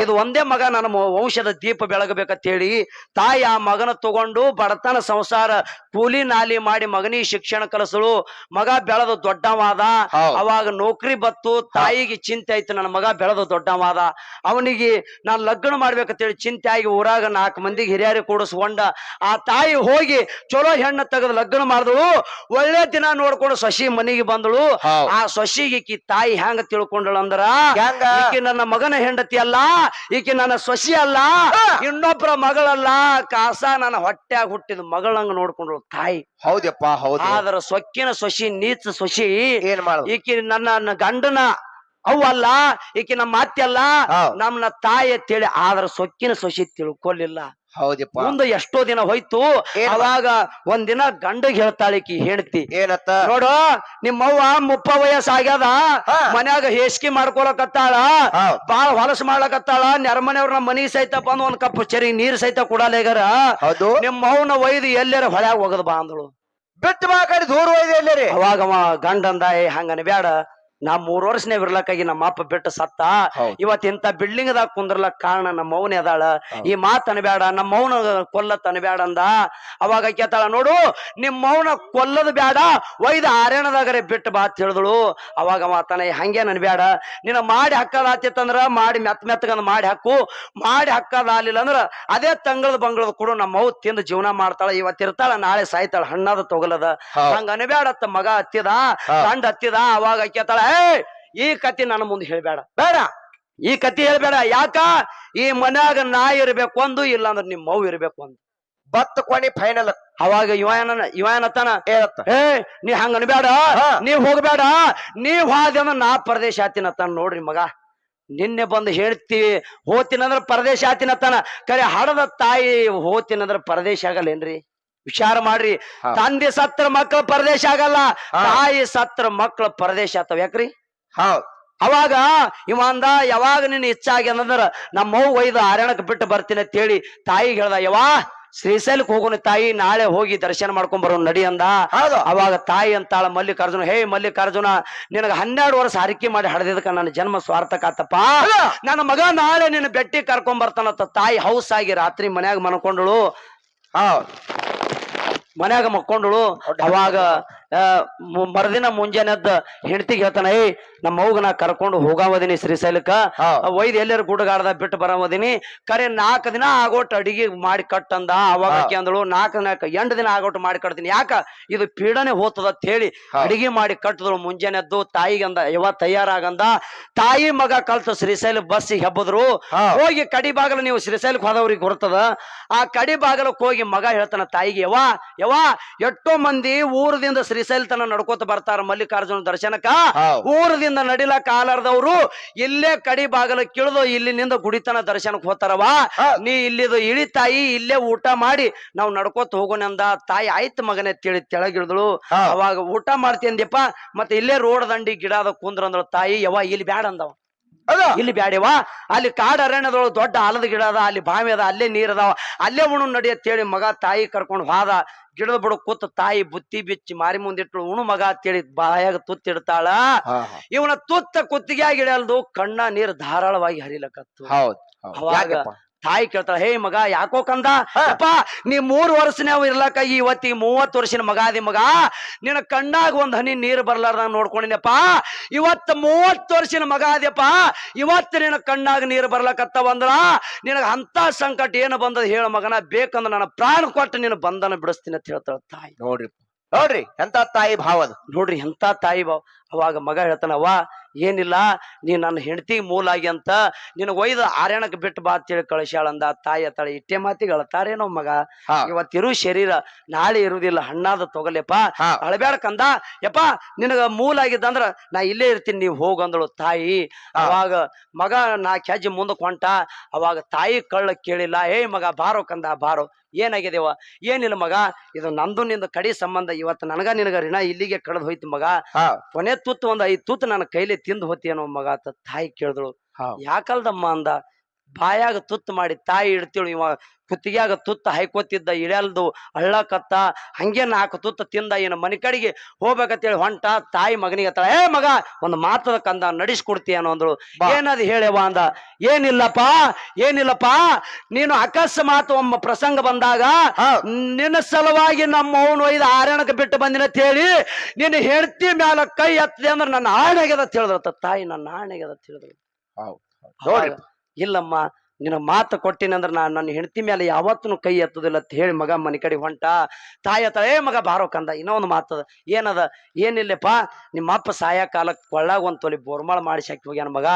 ಇದು ಒಂದೇ ಮಗ ನನ್ನ ವಂಶದ ದೀಪ ಬೆಳಗಬೇಕಂತ ಹೇಳಿ ತಾಯಿ ಆ ಮಗನ ತಗೊಂಡು ಬಡತನ ಸಂಸಾರ ಕೂಲಿ ನಾಲಿ ಮಾಡಿ ಮಗನಿ ಶಿಕ್ಷಣ ಕಲಿಸಳು ಮಗ ಬೆಳೆದು ದೊಡ್ಡವಾದ. ಅವಾಗ ನೌಕರಿ ಬತ್ತು ತಾಯಿಗೆ ಚಿಂತೆ ಆಯ್ತು ನನ್ನ ಮಗ ಬೆಳೆದು ದೊಡ್ಡವಾದ. ಅವನಿಗೆ ನಾನ್ ಲಗ್ನ ಮಾಡ್ಬೇಕಂತೇಳಿ ಚಿಂತೆ ಆಗಿ ಊರಾಗ ನಾಲ್ಕು ಮಂದಿಗೆ ಹಿರಿಯರಿ ಕೂಡಿಸ್ಕೊಂಡ ಆ ತಾಯಿ ಹೋಗಿ ಚಲೋ ಹೆಣ್ಣು ತೆಗೆದು ಲಗ್ನ ಮಾಡಿದಳು. ಒಳ್ಳೆ ದಿನ ನೋಡ್ಕೊಂಡು ಸಸಿ ಮನೆಗೆ ಬಂದಳು. ಆ ಸೊಸಿಗೆ ಈಕಿ ತಾಯಿ ಹೆಂಗ ತಿಳ್ಕೊಂಡಳು ಅಂದ್ರ? ಈಕಿ ನನ್ನ ಮಗನ ಹೆಂಡತಿ ಅಲ್ಲ ಈಕಿ ನನ್ನ ಸೊಸಿ ಅಲ್ಲ ಇನ್ನೊಬ್ಬರ ಮಗಳಲ್ಲ. ಕಾಸ ನನ್ನ ಹೊಟ್ಟೆಯಾಗ ಹುಟ್ಟಿದ ಮಗಳಂಗ ನೋಡ್ಕೊಂಡಳು ತಾಯಿ. ಹೌದಪ್ಪ ಹೌದು. ಆದ್ರ ಸೊಕ್ಕಿನ ಸೊಸಿ ನೀಚ ಸೊಸಿ ಏನ್ ಮಾಡ ಈಕಿ ನನ್ನ ನನ್ನ ಗಂಡನ ಅಲ್ಲ ಈಕೆ ನಮ್ಮ ಅತ್ತೆ ಅಲ್ಲ. ನಮ್ಮ ನಮ್ನ ತಾಯಿ ಅಂತೇಳಿ ಆದ್ರ ಸೊಕ್ಕಿನ ಸೊಸಿ ತಿಳ್ಕೊಲಿಲ್ಲ. ಹೌದಪ್ಪ. ಮುಂದೆ ಎಷ್ಟೋ ದಿನ ಹೋಯ್ತು ಅವಾಗ ಒಂದಿನ ಗಂಡಗ್ ಹೇಳ್ತಾಳೆ ಈಕಿ ಹೆಂಡತಿ. ಏನತ್ತ? ನೋಡು ನಿಮ್ಮವ್ವ ಮುಪ್ಪ ವಯಸ್ಸಾಗ್ಯದ ಆಗ್ಯದ ಮನ್ಯಾಗ ಹೇಸ್ಕಿ ಮಾಡ್ಕೊಳಕತ್ತಾಳ. ಬಾಳ ಹೊಲಸು ಮಾಡ್ಲಕತ್ತಾಳ ನೆರಮನೆಯವ್ರ ನಮ್ಮ ಮನಿ ಸಹಿತ ಬಂದ್ ಒಂದ್ ಕಪ್ ಚರಿ ನೀರ್ ಸಹಿತ ಕುಡಲೇಗಾರ. ಹೌದು. ನಿಮ್ಮ ಮೌನ ಒಯ್ದು ಎಲ್ಲರ ಹೊಳ್ಯಾಗ ಹೋಗದ್ ಬಾ ಅಂದಳು. ಬಿಟ್ಟು ಬಾ ಕಡೆ ದೂರ ಹೋಯ್ದೆ ಎಲ್ಲರಿ. ಅವಾಗ ಅವ ಗಂಡಂದ ಏ ಹಂಗನ ಬ್ಯಾಡ. ನಾ ಮೂರ್ ವರ್ಷನೇ ಇರ್ಲಕ್ಕಾಗಿ ನಮ್ಮ ಅಪ್ಪ ಬಿಟ್ಟು ಸತ್ತ. ಇವತ್ ಇಂತ ಬಿಲ್ಡಿಂಗ್ ದಾಗ ಕುಂದ್ರಲಕ್ ಕಾರಣ ನಮ್ಮ ಮೌನೆ ಅದಾಳ. ಈ ಮಾತ್ ಅನ್ಬೇಡ ನಮ್ಮ ಮೌನ ಕೊಲ್ಲತ್ ಅನ್ಬೇಡ ಅಂದ. ಅವಾಗ ಕೇತಾಳ ನೋಡು ನಿಮ್ ಮೌನ ಕೊಲ್ಲದ್ ಬ್ಯಾಡ ಒಯ್ದ ಆರ್ಯಣದಾಗರೆ ಬಿಟ್ಟು ಬಾ ತಿಳಿದಳು ಹೇಳಿದಳು. ಅವಾಗ ಮಾತಾನ ಹಂಗೆ ಅನ್ಬೇಡ ನಿನ್ನ ಮಾಡಿ ಹಾಕದಾತಿತ್ತಂದ್ರ ಮಾಡಿ ಮೆತ್ ಮೆತ್ತಗಂದ್ ಮಾಡಿ ಹಾಕು. ಮಾಡಿ ಹಾಕದಾಲಿಲ್ಲ ಅಂದ್ರ ಅದೇ ತಂಗಳದ ಬಂಗಳದ ಕೊಡು. ನಮ್ಮ ಮೌ ತಿಂದ ಜೀವನ ಮಾಡ್ತಾಳ ಇವತ್ ಇರ್ತಾಳ ನಾಳೆ ಸಾಯ್ತಾಳ ಹಣ್ಣದ ತೊಗಲದ. ಹಂಗ ಅನ್ಬ್ಯಾಡತ್ತ ಮಗ ಹತ್ತಿದ. ಗಂಡ ಹತ್ತಿದ. ಅವಾಗ ಕೇತಾಳ ಈ ಕತಿ ನನ್ನ ಮುಂದೆ ಹೇಳ್ಬೇಡ. ಬೇಡ. ಈ ಕತಿ ಹೇಳ್ಬೇಡ. ಯಾಕ? ಈ ಮನ್ಯಾಗ ನಾ ಇರ್ಬೇಕು ಒಂದು ಇಲ್ಲ ಅಂದ್ರೆ ನಿಮ್ ಮೌ ಇರ್ಬೇಕು ಒಂದು ಬತ್ತ ಕೊನಿ ಫೈನಲ್ ಅವಾಗ ಇವ ಇವ ಏನತ್ತಾನ ಏನತ್ತ? ಏ ನೀ ಹಂಗ ಅನ್ಬೇಡ. ನೀವ್ ಹೋಗ್ಬೇಡ. ನೀವ್ ಹಾದಿ ನಾ ಪರದೇಶ ಆತಿನತ್ತಾನ ನೋಡ್ರಿ ಮಗ. ನಿನ್ನೆ ಬಂದು ಹೇಳ್ತೀವಿ ಹೋತಿನಂದ್ರ ಪರದೇಶ ಆತಿನತ್ತಾನ ಕರೆ ಹಡದ ತಾಯಿ ಹೋತಿನಂದ್ರ ಪರದೇಶ ಆಗಲ್ಲೇನ್ರಿ? ವಿಚಾರ ಮಾಡ್ರಿ. ತಂದೆ ಸತ್ರ ಮಕ್ಕಳ ಪರದೇಶ ಆಗಲ್ಲ. ತಾಯಿ ಸತ್ರ ಮಕ್ಕಳ ಪರದೇಶ ಆತವ ಯಾಕ್ರಿ? ಹೌದ್. ಅವಾಗ ಇವ ಅಂದ ಯಾವಾಗ ನಿನ್ನ ಇಚ್ಛಾಗಿ ಅಂದ್ರ ನಮ್ಮ ಒಯ್ದು ಆರ್ಯಣಕ್ ಬಿಟ್ಟು ಬರ್ತೀನಿ ಅಂತ ಹೇಳಿ ತಾಯಿಗೆ ಹೇಳ್ದ ಯವಾ ಶ್ರೀಶೈಲಕ್ಕೆ ಹೋಗೋಣ ತಾಯಿ ನಾಳೆ ಹೋಗಿ ದರ್ಶನ ಮಾಡ್ಕೊಂಡ್ ಬರೋಣ ನಡಿ ಅಂದ. ಅವಾಗ ತಾಯಿ ಅಂತಾಳ ಮಲ್ಲಿಕಾರ್ಜುನ ಹೇ ಮಲ್ಲಿಕಾರ್ಜುನ ನಿನಗ ಹನ್ನೆರಡು ವರ್ಷ ಹರಕೆ ಮಾಡಿ ಹಡದಿದ್ದಕ್ಕ ನನ್ನ ಜನ್ಮ ಸ್ವಾರ್ಥಕಾತಪ್ಪ. ನನ್ನ ಮಗ ನಾಳೆ ನಿನ್ನ ಬೆಟ್ಟಿ ಕರ್ಕೊಂಡ್ ಬರ್ತಾನಂತ ತಾಯಿ ಹೌಸ್ ಆಗಿ ರಾತ್ರಿ ಮನ್ಯಾಗ ಮನ್ಕೊಂಡಳು. ಹೌದ್. ಮನ್ಯಾಗ ಮಕ್ಕೊಂಡಳು ಅವಾಗ ಮರುದಿನ ಮುಂಜಾನೆ ಎದ್ದ ಹೆಂಡತಿಗೆ ಹೇಳ್ತಾನ ಏ ನಮ್ಮ ಅವ್ಗ ನಾ ಕರ್ಕೊಂಡು ಹೋಗಾವದಿನಿ ಶ್ರೀಶೈಲಕ್ಕ. ವೈದ್ಯ ಒಯ್ದು ಎಲ್ಲರೂ ಗುಡ್ಗಾಡ್ದ ಬಿಟ್ಟು ಬರಾವದಿನಿ. ಕರೆ ನಾಲ್ಕು ದಿನ ಆಗೋಟ್ ಅಡಿಗೆ ಮಾಡಿ ಕಟ್ಟಂದ ಅವಾಗ ಅಂದಳು ನಾಲ್ಕು ದಿನ ಎಂಟು ದಿನ ಆಗೋಟ್ ಮಾಡಿ ಕಟ್ತೀನಿ. ಯಾಕ? ಇದು ಪೀಡನೆ ಹೋತದ ಅಂತ ಹೇಳಿ. ಅಡಿಗೆ ಮಾಡಿ ಕಟ್ಟಿದ್ರು. ಮುಂಜಾನೆದ್ದು ತಾಯಿಗಂದ ಯವ ತಯಾರಾಗಂದ. ತಾಯಿ ಮಗ ಕಲ್ತು ಶ್ರೀಶೈಲ ಬಸ್ ಹೆಬ್ಬದ್ರು. ಹೋಗಿ ಕಡಿ ಬಾಗಲ ನೀವು ಶ್ರೀಶೈಲಕ್ಕೆ ಹೋದವ್ರಿಗೆ ಗೊತ್ತದ ಆ ಕಡಿ ಬಾಗಲಕ್ಕೆ ಹೋಗಿ ಮಗ ಹೇಳ್ತಾನ ತಾಯಿಗೆ ಯವಾ ಯವಾ ಎಷ್ಟೋ ಮಂದಿ ಊರದಿಂದ ಶ್ರೀಶೈಲ ತನ ನಡ್ಕೋತ ಬರ್ತಾರ ಮಲ್ಲಿಕಾರ್ಜುನ ದರ್ಶನಕ್ಕ. ಊರದಿಂದ ನಡಿಲಕ್ಕ ಆಲಾರ್ದವ್ರು ಇಲ್ಲೇ ಕಡಿ ಬಾಗಲ ಕಿಳಿದು ಇಲ್ಲಿನಿಂದ ಗುಡಿತನ ದರ್ಶನಕ್ಕೆ ಹೋತಾರವ ನೀ ಇಲ್ಲಿದು ಇಳಿ ತಾಯಿ ಇಲ್ಲೇ ಊಟ ಮಾಡಿ ನಾವು ನಡ್ಕೋತ ಹೋಗೋಣ ಅಂದ ತಾಯಿ ಆಯ್ತು ಮಗನೇ ತಿಳಿ ತೆಳಗಿಳಿದಳು. ಅವಾಗ ಊಟ ಮಾಡ್ತೀಯಂದ್ಯಪ್ಪ ಮತ್ತೆ ಇಲ್ಲೇ ರೋಡ್ ದಂಡಿ ಗಿಡದ ಕುಂದ್ರ ಅಂದಳು ತಾಯಿ ಯವ ಇಲ್ಲಿ ಬ್ಯಾಡ ಅಂದವ. ಅದ ಇಲ್ಲಿ ಬ್ಯಾಡಿವಾ? ಅಲ್ಲಿ ಕಾಡ ಅರಣ್ಯದೊಳಗೆ ದೊಡ್ಡ ಆಲದ ಗಿಡ ಅದ ಅಲ್ಲಿ ಬಾವಿ ಅದ ಅಲ್ಲೇ ನೀರ್ ಅದಾವ. ಅಲ್ಲೇ ಉಣು ನಡಿ ಅಂತೇಳಿ ಮಗ ತಾಯಿ ಕರ್ಕೊಂಡು ಹೋದ. ಗಿಡದ ಬುಡ ಕೂತ ತಾಯಿ ಬುತ್ತಿ ಬಿಚ್ಚಿ ಮಾರಿ ಮುಂದಿಟ್ಟು ಉಣು ಮಗ ಅಂತೇಳಿ ಬಾಯಾಗ ತುತ್ತಿಡ್ತಾಳ. ಇವನ ತುತ್ತ ಕುತ್ತಿಗೆ ಇಡಲ್ದು ಕಣ್ಣ ನೀರ್ ಧಾರಾಳವಾಗಿ ಹರಿಲಕತ್ತು. ಹೌದು ತಾಯಿ ಕೇಳ್ತಾಳ ಹೇ ಮಗ ಯಾಕೋ ಕಂದ. ಅಪ್ಪ ನೀ ಮೂರು ವರ್ಷನೇ ಇರ್ಲಕ್ಕ ಇವತ್ತಿ ಮೂವತ್ ವರ್ಷನ ಮಗ ಅದಿ ಮಗ. ನಿನ್ನ ಕಣ್ಣಾಗ ಒಂದ್ ಹನಿ ನೀರ್ ಬರ್ಲಾರ್ದಂಗ ನೋಡ್ಕೊಂಡಿನಪ್ಪ ಇವತ್ತು ಮೂವತ್ತು ವರ್ಷನ ಮಗ ಅದ್ಯಪ್ಪ ಇವತ್ತು ನಿನ್ನ ಕಣ್ಣಾಗ ನೀರು ಬರ್ಲಕತ್ತವ ಅಂದ್ರ ನಿನಗ ಅಂತ ಸಂಕಟ ಏನು ಬಂದದ ಹೇಳ ಮಗನ. ಬೇಕಂದ್ರ ನನ್ನ ಪ್ರಾಣ ಕೊಟ್ಟು ನಿನ್ನ ಬಂಧನ ಬಿಡಿಸ್ತೀನಿ ಅಂತ ಹೇಳ್ತಾಳ ತಾಯಿ. ನೋಡ್ರಿ ನೋಡ್ರಿ ಎಂತ ತಾಯಿ ಭಾವ ಅದು. ನೋಡ್ರಿ ಎಂತ ತಾಯಿ ಭಾವ. ಅವಾಗ ಮಗ ಹೇಳ್ತಾನವ್ವ ಏನಿಲ್ಲ ನೀ ನನ್ನ ಹೆಂಡತಿ ಮೂಲ ಆಗಿ ಅಂತ ನಿನ್ನ ಒಯ್ದು ಆರ್ಯಾಣಕ್ಕೆ ಬಿಟ್ಟು ಬಾ ಅಂತೇಳಿ ಕಳಿಸ್ಯಾಳಂದ ತಾಯಿ ಅತ್ತಾಳೆ ಇಟ್ಟೆ ಮಾತಿಗೆ ಅಳತಾರೇನೋ ಮಗ. ಇವತ್ತಿರು ಶರೀರ ನಾಳೆ ಇರುವುದಿಲ್ಲ ಹಣ್ಣಾದ ತೊಗಲೆಪ್ಪ. ಅಳಬ್ಯಾಡ ಅಳಬೇಡ ಕಂದ ಯಪ್ಪ ನಿನಗ ಮೂಲ ಆಗಿದ್ದಂದ್ರ ನಾ ಇಲ್ಲೇ ಇರ್ತೀನಿ ನೀವು ಹೋಗಂದಳು ತಾಯಿ. ಅವಾಗ ಮಗ ನಾ ಕೆಜ್ಜೆ ಮುಂದಕ್ಕೆ ಹೊಂಟ ಅವಾಗ ತಾಯಿ ಕಳ್ಳ ಕೇಳಿಲ್ಲ ಏ ಮಗ ಬಾರೋ ಕಂದ ಬಾರೋ. ಏನಾಗಿದೇವ ಏನಿಲ್ಲ ಮಗ ಇದು ನಂದು ನಿಂದು ಕಡಿ ಸಂಬಂಧ. ಇವತ್ತು ನನಗ ನಿನಗ ಋಣ ಇಲ್ಲಿಗೆ ಕಳೆದು ಹೋಯ್ತು ಮಗ. ಕೊನೆ ತುತ್ತು ಒಂದ್ ಐದ್ ತುತ್ತು ನನ್ನ ಕೈಲಿ ತಿಂದು ಅನ್ನೋ ಮಗ ಅಂತ ತಾಯಿ ಕೇಳಿದಳು. ಯಾಕಲ್ದಮ್ಮ ಅಂದ? ಬಾಯಾಗ ತುತ್ತು ಮಾಡಿ ತಾಯಿ ಇಡ್ತೀಳು ಇವ ಕುತ್ತಿಗೆಯಾಗ ತುತ್ತ ಹೈಕೋತಿದ್ದ ಇಳ್ಯಲ್ದು ಹಳ್ಳಕತ್ತ ಹಂಗೆ ನಾಲ್ಕು ತುತ್ತ ತಿಂದ ಏನು ಮನೆ ಕಡೆಗೆ ಹೋಗ್ಬೇಕಂತೇಳಿ ಹೊಂಟ ತಾಯಿ ಮಗನಿಗೆ ಹತ್ತಾಳ ಏ ಮಗ ಒಂದು ಮಾತದ ಕಂದ ನಡೆಸ್ಕೊಡ್ತೀಯನೋ ಅಂದಳು. ಏನದು ಹೇಳವ ಅಂದ ಏನಿಲ್ಲಪ್ಪ ಏನಿಲ್ಲಪ್ಪ ನೀನು ಅಕಸ್ಮಾತ್ ಒಮ್ಮ ಪ್ರಸಂಗ ಬಂದಾಗ ನಿನ್ನ ಸಲುವಾಗಿ ನಮ್ಮ ಅವನು ಒಯ್ದು ಆರಣಕ್ಕೆ ಬಿಟ್ಟು ಬಂದಿನ ಹೇಳಿ ನಿನ್ನ ಹೆಂಡತಿ ಮ್ಯಾಲ ಕೈ ಎತ್ತದೆ ಅಂದ್ರೆ ನನ್ನ ಆಣೆಗೆದ ತಿಳಿದ್ರತ್ತ ತಾಯಿ ನನ್ನ ಆಣೆಗೆದ ತಿಳಿದ್ರು ಹೌದ್. ಇಲ್ಲಮ್ಮ ನಿನ್ನ ಮಾತು ಕೊಟ್ಟಿನಂದ್ರ ನಾನು ನನ್ನ ಹೆಂಡತಿ ಮೇಲೆ ಯಾವತ್ತೂ ಕೈ ಎತ್ತದಿಲ್ಲ ಅಂತ ಹೇಳಿ ಮಗ ಮನೆ ಕಡೆ ಹೊಂಟ. ತಾಯಿ ಏ ಮಗ ಬಾರೋ ಕಂದ. ಇನ್ನೊಂದು ಮಾತದ ಏನದ? ಏನಿಲ್ಲಪ್ಪ ನಿಮ್ಮ ಅಪ್ಪ ಸಾಯ ಕಾಲಕ್ಕೆ ಕೊಳ್ಳಾಗ ಒಂದು ತೊಲಿ ಬೋರ್ಮಾಳ ಮಾಡಿಸಿ ಹಾಕಿ ಹೋಗ್ಯಾನ ಮಗ.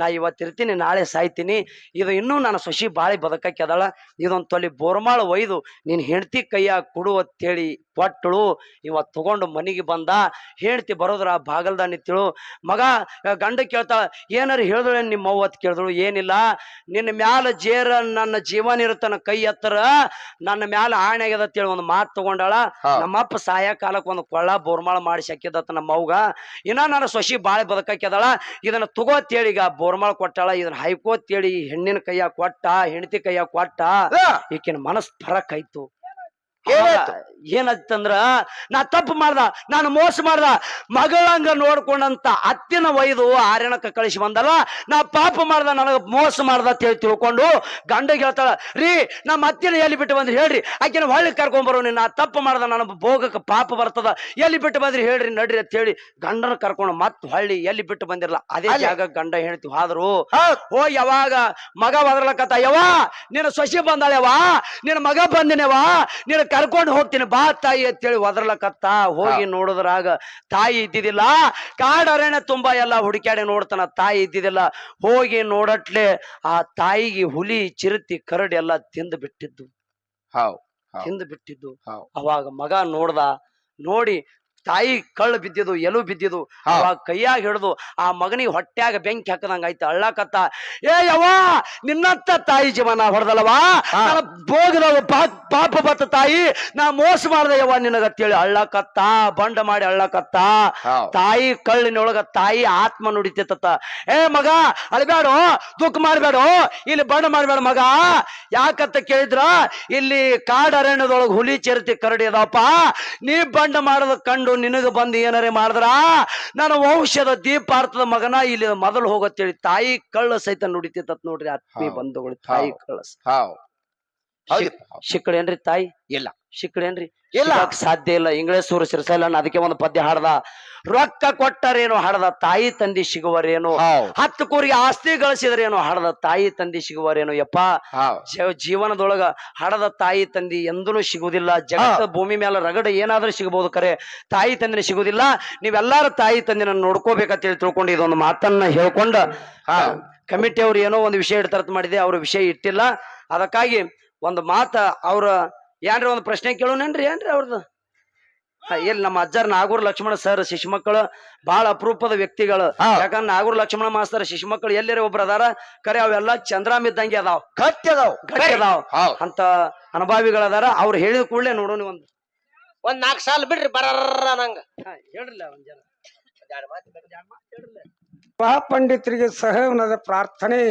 ನಾ ಇವತ್ತು ಇರ್ತೀನಿ ನಾಳೆ ಸಾಯ್ತೀನಿ. ಇದು ಇನ್ನೂ ನನ್ನ ಸೊಸಿ ಬಾಳಿ ಬದುಕಕ್ಕೆ ಅದಳ. ಇದೊಂದು ತೊಲಿ ಬೋರ್ಮಾಳ ಒಯ್ದು ನಿನ್ನ ಹೆಂಡತಿ ಕೈಯಾಗ ಕೊಡು ಅಂತೇಳಿ ಕೊಟ್ಟಳು ಇವ ತಗೊಂಡು ಮನಿಗೆ ಬಂದ ಹೇಳ್ತಿ ಬರೋದ್ರ ಬಾಗಲ್ದ ನಿಂತಳು ಮಗ ಗಂಡ ಕೇಳ್ತಾಳ ಏನಾರ ಹೇಳಿದಳು ನಿಮ್ಮ ಅವತ್ತು ಕೇಳಿದಳು ಏನಿಲ್ಲ ನಿನ್ನ ಮ್ಯಾಲ ಜೇರ ನನ್ನ ಜೀವನ ಇರುತ್ತನ ಕೈ ಎತ್ತರ ನನ್ನ ಮ್ಯಾಲ ಆಣೆ ಆಗ್ಯದ ಅಂತೇಳಿ ಒಂದು ಮಾತು ತಗೊಂಡಾಳ. ನಮ್ಮಪ್ಪ ಸಾಯ ಕಾಲಕ್ಕೆ ಒಂದು ಕೊಳ್ಳ ಬೋರ್ಮಾಳ ಮಾಡಿ ಹಾಕಿದತ್ತ ನಮ್ಮ ಅವ್ಗ ಇನ್ನ ನನ್ನ ಸೊಸಿ ಬಾಳೆ ಬದುಕಾಕ್ಯದಾಳ ಇದನ್ನ ತಗೋತೇಳಿ ಈಗ ಬೋರ್ಮಾಳ ಕೊಟ್ಟಾಳ. ಇದನ್ನ ಹೈಕೋತೇಳಿ ತೇಳಿ ಹೆಣ್ಣಿನ ಕೈಯಾಗ ಕೊಟ್ಟ ಹೆಂಡತಿ ಕೈಯಾಗ ಕೊಟ್ಟ. ಈಕಿನ ಮನಸ್ ಫರಕ್ ಆಯ್ತು. ಏನಾಯ್ತು? ಏನಂತಂದ್ರ ನಾ ತಪ್ಪು ಮಾಡ್ದ ನಾನು ಮೋಸ ಮಾಡ್ದ ಮಗಳಂಗ ನೋಡ್ಕೊಂಡಂತ ಅತ್ತಿನ ವೈದು ಆರ್ಯಣಕ್ಕ ಕಳಿಸಿ ಬಂದಲ್ಲ ನಾ ಪಾಪ ಮಾಡ್ದ ನನಗೆ ಮೋಸ ಮಾಡ್ದ ಅಂತ ಹೇಳಿ ತಿಳ್ಕೊಂಡು ಗಂಡಗೆ ಹೇಳ್ತಾಳ ರೀ ನಮ್ಮ ಅತ್ತಿನ ಎಲ್ಲಿ ಬಿಟ್ಟು ಬಂದ್ರಿ ಹೇಳ್ರಿ ಆಕಿನ ಹೊಳ್ಳಿ ಕರ್ಕೊಂಬರೋ ನಾ ತಪ್ಪು ಮಾಡ್ದ ನನ್ನ ಭೋಗಕ್ಕೆ ಪಾಪ ಬರ್ತದ ಎಲ್ಲಿ ಬಿಟ್ಟು ಬಂದ್ರಿ ಹೇಳ್ರಿ ನಡ್ರಿ ಅಂತ ಹೇಳಿ ಗಂಡನ ಕರ್ಕೊಂಡು ಮತ್ ಹೊಳ್ಳಿ ಎಲ್ಲಿ ಬಿಟ್ಟು ಬಂದಿರಲ್ಲ ಅದೇ. ಜಾಗ ಗಂಡ ಹೇಳ್ತೀವಿ ಆದ್ರು. ಓ ಯಾವಾಗ ಮಗ ಬದಲಕತ್ತ ಯಾವ ನಿನ್ನ ಸೊಸಿ ಬಂದಾಳ್ಯವ ನಿನ್ನ ಮಗ ಬಂದಿನವ ನೀನು ಕರ್ಕೊಂಡು ಹೋಗ್ತೀನಿ ಬಾ ತಾಯಿ ಅಂತೇಳಿ ಒದರ್ಲಕತ್ತ ಹೋಗಿ ನೋಡಿದ್ರಾಗ ತಾಯಿ ಇದ್ದಿದ್ದಿಲ್ಲ. ಕಾಡ ಅರಣ್ಯ ತುಂಬಾ ಎಲ್ಲ ಹುಡುಕ್ಯಾಡಿ ನೋಡ್ತಾನ ತಾಯಿ ಇದ್ದಿದ್ದಿಲ್ಲ. ಹೋಗಿ ನೋಡಟ್ಲೆ ಆ ತಾಯಿಗೆ ಹುಲಿ ಚಿರತಿ ಕರಡಿ ಎಲ್ಲ ತಿಂದು ಬಿಟ್ಟಿದ್ದು. ತಿಂದು ಬಿಟ್ಟಿದ್ದು. ಅವಾಗ ಮಗ ನೋಡ್ದ ನೋಡಿ ತಾಯಿ ಕಳ್ಳು ಬಿದ್ದಿದ್ದು ಎಲು ಬಿದ್ದಿದ್ದು. ಅವಾಗ ಕೈಯಾಗ ಹಿಡಿದು ಆ ಮಗನಿಗೆ ಹೊಟ್ಯಾಗ ಬೆಂಕಿ ಹಾಕದಂಗ ಆಯ್ತು ಅಳ್ಳಕತ್ತ. ಏ ಯವಾ ನಿನ್ನತ್ತ ತಾಯಿ ಜೀವನ ಹೊಡೆದಲ್ಲವಾ ಹಾ. ನನ್ನ ಭೋಗದವ ಪಾ- ಪಾಪ ಬತ್ತ ತಾಯಿ ನಾ ಮೋಸ ಮಾಡ್ದೆ ಯವ್ವ ನಿನಗತ್ತೇಳಿ ಅಳ್ಳಕತ್ತ ಬಂಡ ಮಾಡಿ ಅಳ್ಳಕತ್ತ. ತಾಯಿ ಕಳ್ಳಿನೊಳಗ ತಾಯಿ ಆತ್ಮ ನುಡಿತೈತತ್ತ. ಏ ಮಗ ಅಳ್ಬೇಡು ದುಃಖ ಮಾಡಬೇಡ ಇಲ್ಲಿ ಬಂಡ ಮಾಡಬೇಡ ಮಗ. ಯಾಕತ್ತ ಕೇಳಿದ್ರ ಇಲ್ಲಿ ಕಾಡ ಅರಣ್ಯದೊಳಗ ಹುಲಿ ಚರಿತಿ ಕರಡಿ ಅದಪ್ಪ ನೀ ಬಂಡ ಮಾಡದ ಕಂಡು ನಿನಗ ಬಂದು ಏನಾರೇ ಮಾಡಿದ್ರ ನನ್ನ ವಂಶದ ದೀಪಾರ್ಥದ ಮಗನ ಇಲ್ಲಿ ಮೊದಲು ಹೋಗತ್ತೇಳಿ ತಾಯಿ ಕಳ್ಳ ಸಹಿತ ನುಡಿತೈತತ್ ನೋಡ್ರಿ ಆತ್ಮೀಯ. ಬಂಧುಗಳು ತಾಯಿ. ಕಳ್ಳ ಶಿಕ್ಕಳೇನ್ರಿ ತಾಯಿ ಇಲ್ಲ. ಶಿಕ್ಕಳೇನ್ರಿ ಇಲ್ಲ. ಸಾಧ್ಯ ಇಲ್ಲ ಇಂಗ್ಲೇಷ್ ಊರು ಸಿರಸಲ್ಲ ಅದಕ್ಕೆ ಒಂದು ಪದ್ಯ ಹಾಡ್ದ ರೊಕ್ಕ ಕೊಟ್ಟರೇನು ಹಾಡ್ದ ತಾಯಿ ತಂದಿ ಸಿಗುವರೇನು. ಹತ್ತು ಕೂರಿಗೆ ಆಸ್ತಿ ಗಳಿಸಿದ್ರೇನು ಹಾಡದ ತಾಯಿ ತಂದಿ ಸಿಗುವರೇನು ಯಪ್ಪ. ಜೀವನದೊಳಗ ಹಾಡದ ತಾಯಿ ತಂದಿ ಎಂದೂ ಸಿಗುವುದಿಲ್ಲ ಜಗತ್ತ ಭೂಮಿ ಮೇಲೆ ರಗಡ ಏನಾದ್ರೂ ಸಿಗಬಹುದು ಕರೆ ತಾಯಿ ತಂದಿನ ಸಿಗುವುದಿಲ್ಲ ನೀವೆಲ್ಲಾರು ತಾಯಿ ತಂದಿನ ನೋಡ್ಕೋಬೇಕಂತ ಹೇಳಿ ತಿಳ್ಕೊಂಡು ಇದೊಂದು ಮಾತನ್ನ ಹೇಳ್ಕೊಂಡ. ಕಮಿಟಿ ಅವ್ರು ಏನೋ ಒಂದು ವಿಷಯ ಇಡ್ತಾರ ಮಾಡಿದೆ ಅವ್ರ ವಿಷಯ ಇಟ್ಟಿಲ್ಲ ಅದಕ್ಕಾಗಿ ಒಂದು ಮಾತ ಅವ್ರ ಏನ್ರಿ ಒಂದು ಪ್ರಶ್ನೆ ಕೇಳೋಣನ್ರಿ ಏನ್ರಿ ಅವ್ರದ್ದು ಇಲ್ಲಿ ನಮ್ಮ ಅಜ್ಜಾರ್ ನಾಗೂರ್ ಲಕ್ಷ್ಮಣ ಸರ್ ಶಿಶು ಮಕ್ಕಳು ಬಹಳ ಅಪರೂಪದ ವ್ಯಕ್ತಿಗಳು. ಯಾಕಂದ್ರೆ ನಾಗೂರ್ ಲಕ್ಷ್ಮಣ ಮಾಸ್ತರ್ ಶಿಶು ಮಕ್ಕಳು ಎಲ್ಲರ ಒಬ್ರು ಅದಾರ? ಕರೆ ಅವೆಲ್ಲ ಚಂದ್ರಾಮ್ ಇದ್ದಂಗೆ ಅದಾವ. ಕತ್ತಿ ಅದಾವ್. ಗಟ್ಟಿ ಅದಾವ. ಅಂತ ಅನುಭವಿಗಳದಾರ. ಅವ್ರು ಹೇಳಿದ ಕೂಡಲೇ ನೋಡೋಣ ಒಂದು. ಒಂದ್ ನಾಲ್ಕು ಸಾಲ ಬಿಡ್ರಿ ಬರರ್ರ ನಂಗ. ಹೇಳ್ರಲ್ಲ ಒಂದ್ ಜನ. ಪಂಡಿತರಿಗೆ ಸಹನದ ಪ್ರಾರ್ಥನೆ.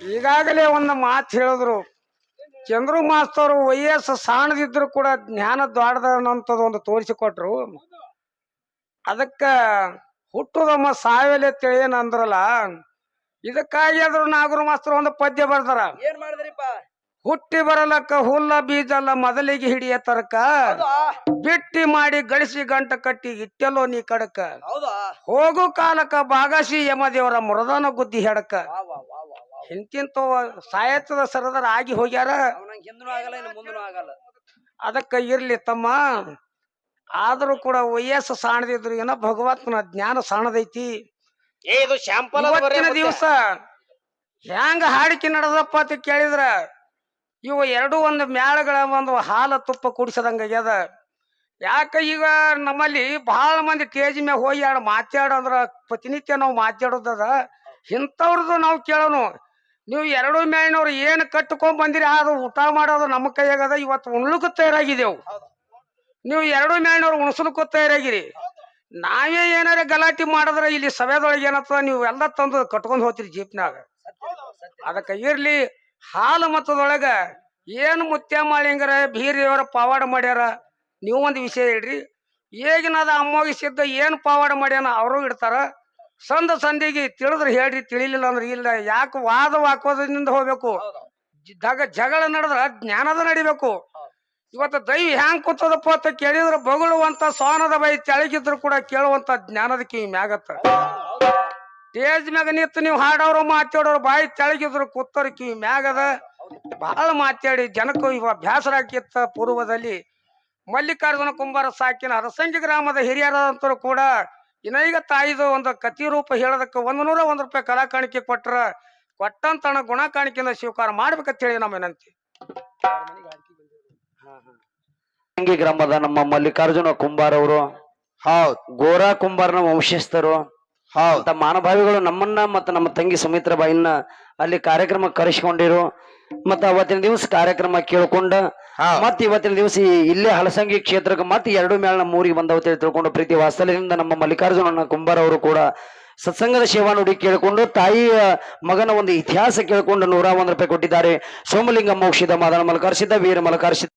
ಈಗಾಗಲೇ ಒಂದು ಮಾತು ಹೇಳಿದ್ರು. ಚಂದ್ರು ಮಾಸ್ತರು ವಯಸ್ಸು ಸಾಣದಿದ್ರು ಕೂಡ ಜ್ಞಾನ ದ್ವಾಡದನ್ನಂಥದ್ದು ಒಂದು ತೋರಿಸಿಕೊಟ್ರು. ಅದಕ್ಕ ಹುಟ್ಟುದಮ್ಮ ಸಾವೆಲೆ ತಿಳಿಯೇನ ಅಂದ್ರಲ್ಲ ಇದಕ್ಕಾಗಿ ಅದ್ರ ನಾಗರು ಮಾಸ್ತರು ಒಂದು ಪದ್ಯ ಬರ್ದಾರ. ಏನ್ ಮಾಡಿದ್ರಿಪ್ಪ? ಹುಟ್ಟಿ ಬರಲಕ್ಕ ಹುಲ್ಲ ಬೀಜಲ್ಲ ಮೊದಲಿಗೆ ಹಿಡಿಯ ತರಕ ಬಿಟ್ಟಿ ಮಾಡಿ ಗಳಿಸಿ ಗಂಟ ಕಟ್ಟಿ ಇಟ್ಟೆಲ್ಲೋ ನೀ ಕಡಕ. ಹೋಗು ಕಾಲಕ ಬಾಗಾಶಿ ಯಮದೇವರ ಮೃದನ ಗುದ್ದಿ ಹೆಡಕ. ಇಂತಿಂತ ಸಾಯತ್ತದ ಸರದರ ಆಗಿ ಹೋಗ್ಯಾರ. ಹಿಂದೂ ಆಗಲ್ಲ ಇನ್ನು ಮುಂದೂ ಆಗಲ್ಲ. ಅದಕ್ಕ ಇರ್ಲಿ ತಮ್ಮ. ಆದರೂ ಕೂಡ ವಯಸ್ಸು ಸಾಣದಿದ್ರು ಏನೋ ಭಗವಂತನ ಜ್ಞಾನ ಸಾಣದೈತಿ. ಏ ಇದು ಶಾಂಪಲ್ ದಿವಸ ಹೆಂಗ ಹಾಡಿಕೆ ನಡೆದಪ್ಪ ಅಂತ ಕೇಳಿದ್ರ. ಇವು ಎರಡು ಒಂದು ಮ್ಯಾಳಗಳ ಒಂದು ಹಾಲ ತುಪ್ಪ ಕುಡಿಸದಂಗ ಆಗ್ಯದ. ಯಾಕ ಈಗ ನಮ್ಮಲ್ಲಿ ಬಹಳ ಮಂದಿ ಟೇಜ್ ಮ್ಯಾಗ ಹೋಗಿ ಎರಡು ಮಾತಾಡ ಅಂದ್ರ ಪ್ರತಿನಿತ್ಯ ನಾವು ಮಾತಾಡೋದದ. ಇಂಥವ್ರದ್ದು ನಾವು ಕೇಳೋನು. ನೀವು ಎರಡು ಮೇಲಿನವ್ರು ಏನು ಕಟ್ಕೊಂಡ್ ಬಂದಿರಿ, ಅದು ಊಟ ಮಾಡೋದು ನಮ್ಮ ಕೈಯಾಗದ, ಇವತ್ತು ಉಣ್ಲಿಕ್ಕೂ ತಯಾರಾಗಿದೆವು ನೀವು ಎರಡು ಮೇಲಿನವ್ರು ಉಣಸ್ಲಿಕ್ಕೂ ತಯಾರಾಗಿರಿ. ನಾವೇ ಏನಾರ ಗಲಾಟಿ ಮಾಡಿದ್ರೆ ಇಲ್ಲಿ ಸಭೆದೊಳಗೆ ಏನತ್ತ ನೀವು ಎಲ್ಲ ತಂದು ಕಟ್ಕೊಂಡ್ ಹೋಗ್ತೀರಿ ಜೀಪ್ನಾಗ. ಅದಕ್ಕೆ ಇರ್ಲಿ, ಹಾಲು ಮತದೊಳಗ ಏನು ಮುತ್ಯ ಮಾಳಿಂಗರ ಬೀರಿಯವರ ಪಾವಾಡ ಮಾಡ್ಯಾರ, ನೀವು ಒಂದು ವಿಷಯ ಹೇಳ್ರಿ. ಈಗಿನದ ಅಮ್ಮೋಗಿ ಸಿದ್ಧ ಏನು ಪಾವಾಡ ಮಾಡ್ಯಾನ, ಅವರು ಇಡ್ತಾರ. ಸಂದ ಸಂದಿಗೆ ತಿಳಿದ್ರೆ ಹೇಳ್ರಿ ತಿಳಿಲಿಲ್ಲ ಅಂದ್ರೆ ಇಲ್ಲ. ಯಾಕೆ ವಾದ ವಾಕೋದ್ರಿಂದ ಹೋಗ್ಬೇಕು? ಜಗ ಜಗಳ ನಡೆದ್ರ ಜ್ಞಾನದ ನಡಿಬೇಕು. ಇವತ್ತು ದೈವ ಹ್ಯಾಂಗ್ ಕೂತದಪ್ಪ ಅಂತ ಕೇಳಿದ್ರೆ ಬಗಳುವಂತ ಸೋನದ ಬೈ ತೆಳಗಿದ್ರು ಕೂಡ ಕೇಳುವಂತ ಜ್ಞಾನದ ಕಿವಿ ಮ್ಯಾಗತ್ತ. ಸ್ಟೇಜ್ ಮ್ಯಾಗ ನಿಂತು ನೀವು ಹಾಡೋರು ಮಾತಾಡೋರು ಬಾಯಿ ತೆಳಗಿದ್ರು ಕೂತರ ಕಿವಿ ಮ್ಯಾಗದ. ಬಹಳ ಮಾತಾಡಿ ಜನಕ್ಕೂ ಇವ ಬ್ಯಾಸರ ಆಕಿತ್ತ ಪೂರ್ವದಲ್ಲಿ ಮಲ್ಲಿಕಾರ್ಜುನ ಕುಂಬಾರ ಸಾಕಿನ ಹರಸಂಗಿ ಗ್ರಾಮದ ಹಿರಿಯರಾದಂತರು ಕೂಡ ಇನೀಗ ತಾಯಿದು ಒಂದು ಕತಿ ರೂಪ ಹೇಳೋದಕ್ಕೆ ಒಂದು ನೂರ ಒಂದು ರೂಪಾಯಿ ಕಲಾ ಕಾಣಿಕೆ ಕೊಟ್ರ ಕೊಟ್ಟಂತನ ಗುಣ ಕಾಣಿಕೆಯಿಂದ ಸ್ವೀಕಾರ ಮಾಡ್ಬೇಕಂತ ಹೇಳಿ ನಮ್ಮ ವಿನಂತಿ. ಹಂಗಿ ಗ್ರಾಮದ ನಮ್ಮ ಮಲ್ಲಿಕಾರ್ಜುನ ಕುಂಬಾರ್ ಅವರು ಹೌದ್. ಗೋರಾ ಕುಂಬಾರ್ನ ವಂಶಸ್ಥರು ಹೌದ್. ಅಂತ ಮಾನಭಾವಿಗಳು ನಮ್ಮನ್ನ ಮತ್ತು ನಮ್ಮ ತಂಗಿ ಸುಮಿತ್ರ ಬಾಯಿನ ಅಲ್ಲಿ ಕಾರ್ಯಕ್ರಮ ಕರೆಸಿಕೊಂಡಿರು. ಮತ್ತ ಅವತ್ತಿನ ದಿವಸ ಕಾರ್ಯಕ್ರಮ ಕೇಳ್ಕೊಂಡ. ಮತ್ತೆ ಮತ್ ಇವತ್ತಿನ ದಿವಸ ಇಲ್ಲೇ ಹಲಸಂಗಿ ಕ್ಷೇತ್ರಕ್ಕೆ ಮತ್ತೆ ಎರಡು ಮೇಳ ನಮ್ಮ ಊರಿಗೆ ಬಂದವ ಅಂತ ಹೇಳಿ ತಿಳ್ಕೊಂಡು ಪ್ರೀತಿ ವಾತ್ಸಲ್ಯದಿಂದ ನಮ್ಮ ಮಲ್ಲಿಕಾರ್ಜುನ ಕುಂಬಾರ ಅವರು ಕೂಡ ಸತ್ಸಂಗದ ಸೇವಾ ನುಡಿ ಕೇಳಿಕೊಂಡು ತಾಯಿಯ ಮಗನ ಒಂದು ಇತಿಹಾಸ ಕೇಳಿಕೊಂಡು ನೂರ ಒಂದ್ ರೂಪಾಯಿ ಕೊಟ್ಟಿದ್ದಾರೆ. ಸೋಮಲಿಂಗ ಮೋಕ್ಷಿದ ಮಾದನ ಮಲಕಾರಿಸಿದ್ದ ವೀರ ಮಲಕರ್ಷಿತ